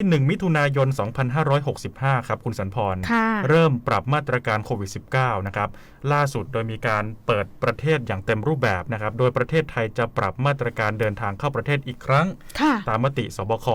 ที่1มิถุนายน 2565 ครับคุณสันพรค่ะเริ่มปรับมาตรการโควิด -19 นะครับล่าสุดโดยมีการเปิดประเทศอย่างเต็มรูปแบบนะครับ โดยประเทศไทยจะปรับมาตรการเดินทางเข้าประเทศอีกครั้งค่ะตามมติสบค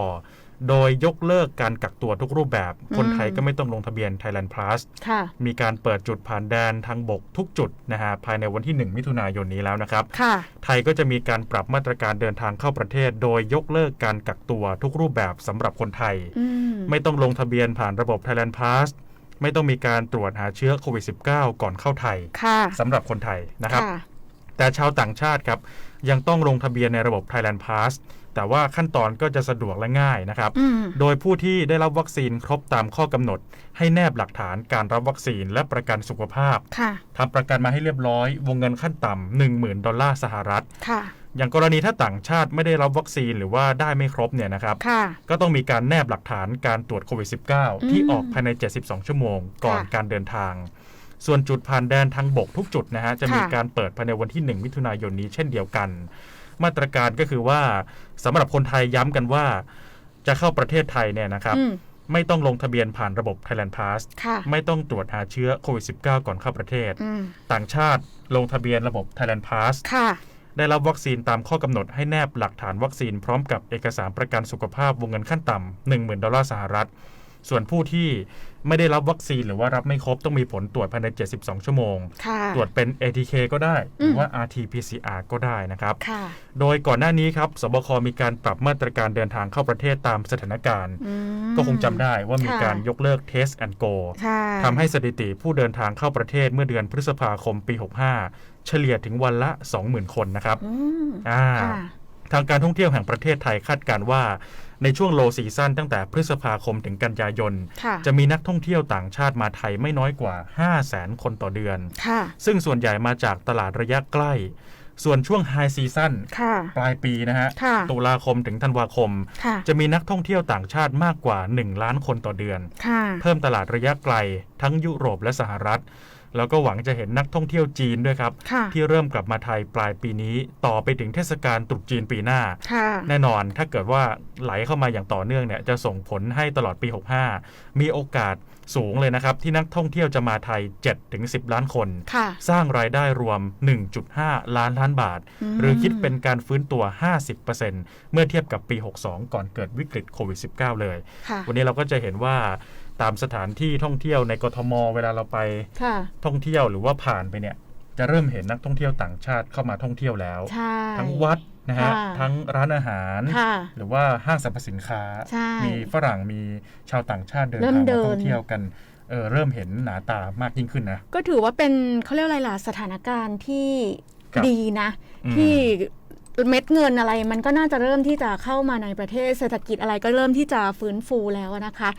โดยยกเลิกการกักตัวทุกรูปแบบ คนอืมไทยก็ไม่ต้องลงทะเบียน Thailand Plus ค่ะมีการเปิดจุดผ่านแดนทางบกทุกจุดนะฮะภายในวันที่ 1 มิถุนายนนี้แล้วนะครับค่ะไทยก็จะมีการปรับมาตรการเดินทางเข้าประเทศ โดยยกเลิกการกักตัวทุกรูปแบบสำหรับคนไทยอืมไม่ต้องลงทะเบียนผ่านระบบ Thailand Pass ไม่ต้องมีการตรวจหาเชื้อโควิด -19 ก่อนเข้าไทยค่ะสำหรับคนไทยนะครับค่ะ แต่ชาวต่างชาติครับยังต้องลงทะเบียนในระบบ Thailand Pass แต่ว่าขั้นตอนก็จะสะดวกและง่ายนะครับอืมโดยผู้ที่ได้รับวัคซีนครบตามข้อกำหนด ให้แนบหลักฐานการรับวัคซีนและประกันสุขภาพค่ะทำประกันมาให้เรียบร้อย วงเงินขั้นต่ำ10,000 ดอลลาร์สหรัฐค่ะอย่างกรณีถ้าต่างชาติไม่ได้รับวัคซีนหรือว่าได้ไม่ครบเนี่ยนะครับค่ะก็ต้องมีการแนบหลักฐานการตรวจโควิด -19 ที่ออกภายใน 72 ชั่วโมงก่อนค่ะการเดินทาง ส่วนจุดผ่านแดนทางบกทุกจุดนะฮะจะมีค่ะการเปิดภายในวันที่ 1 มิถุนายนนี้เช่นเดียวกัน มาตรการก็คือว่าสำหรับคนไทยย้ำกันว่า จะเข้าประเทศไทยเนี่ยนะครับอืมไม่ต้องลงทะเบียนผ่านระบบ Thailand Pass ค่ะไม่ต้องตรวจหาเชื้อโควิด -19 ก่อนเข้าประเทศอืมต่างชาติลงทะเบียนระบบ Thailand Pass ค่ะได้รับวัคซีนตามข้อกำหนดให้แนบหลักฐานวัคซีนพร้อมกับเอกสารประกันสุขภาพวงเงินขั้นต่ำ10,000 ดอลลาร์สหรัฐ ส่วนผู้ที่ไม่ได้รับวัคซีนหรือว่ารับไม่ครบต้องมีผลตรวจภายใน 72 ชั่วโมงค่ะตรวจเป็น ATK ก็ได้ หรือมว่า RT-PCR ก็ได้นะครับค่ะโดยก่อนหน้านี้ครับสบคมีการปรับมาตรการเดินทางเข้าประเทศตามสถานการณ์อืมก็คงจำได้ว่ามีค่ะการยกเลิก Test and Go ค่ะทำให้สถิติผู้เดินทางเข้าประเทศเมื่อเดือนพฤษภาคมปี 65 เฉลี่ยถึงวันละ 20,000 คนนะครับอืมอ่าค่ะทางการท่องเที่ยวแห่งประเทศไทยคาดการณ์ว่า ในช่วงโลซีซั่นตั้งแต่พฤษภาคมถึงกันยายนค่ะจะมีนักท่องเที่ยวต่างชาติมาไทยไม่น้อยกว่า 5 0 0แสนคนต่อเดือนค่ะซึ่งส่วนใหญ่มาจากตลาดระยะใกล้ ส่วนช่วงไฮซีซั่นค่ะปลายปีนะฮะค่ะตุลาคมถึงธันวาคมค่ะจะมีนักท่องเที่ยวต่างชาติมากกว่า 1 ล้านคนต่อเดือนค่ะเพิ่มตลาดระยะไกล ทั้งยุโรปและสหรัฐ แล้วก็หวังจะเห็นนักท่องเที่ยวจีนด้วยครับค่ะที่เริ่มกลับมาไทยปลายปีนี้ ต่อไปถึงเทศกาลตรุษจีนปีหน้าค่ะแน่นอนถ้าเกิดว่าไหลเข้ามาอย่างต่อเนื่องเนี่ยจะส่งผลให้ตลอดปี 65 มีโอกาสสูงเลยนะครับ ที่นักท่องเที่ยวจะมาไทย 7-10 ล้านคนค่ะสร้างรายได้รวม 1.5 ล้านล้านบาทมหรือคิดเป็นการฟื้นตัว 50%เมื่อเทียบกับปี 62 ก่อนเกิดวิกฤตโควิด -19 เลยค่ะวันนี้เราก็จะเห็นว่า ตามสถานที่ท่องเที่ยวในกทมเวลาเราไปค่ะท่องเที่ยวหรือว่าผ่านไปเนี่ยจะเริ่มเห็นนักท่องเที่ยวต่างชาติเข้ามาท่องเที่ยวแล้วใช่ทั้งวัดนะฮะค่ะทั้งร้านอาหารค่ะหรือว่าห้างสรรพสินค้าใช่มีฝรั่งมีชาวต่างชาติเดินเริ่ทามงเดิมานท่องเที่ยวกันเออเริ่มเห็นหนาตามากยิ่งขึ้นนะ ก็ถือว่าเป็นเขาเรียกอะไรล่ะสถานการณ์ที่ครับดีนะอืมที่เม็ดเงินอะไรมันก็น่าจะเริ่มที่จะเข้ามาในประเทศเศรษฐกิจอะไรก็เริ่มที่จะฟื้นฟูแล้วนะคะ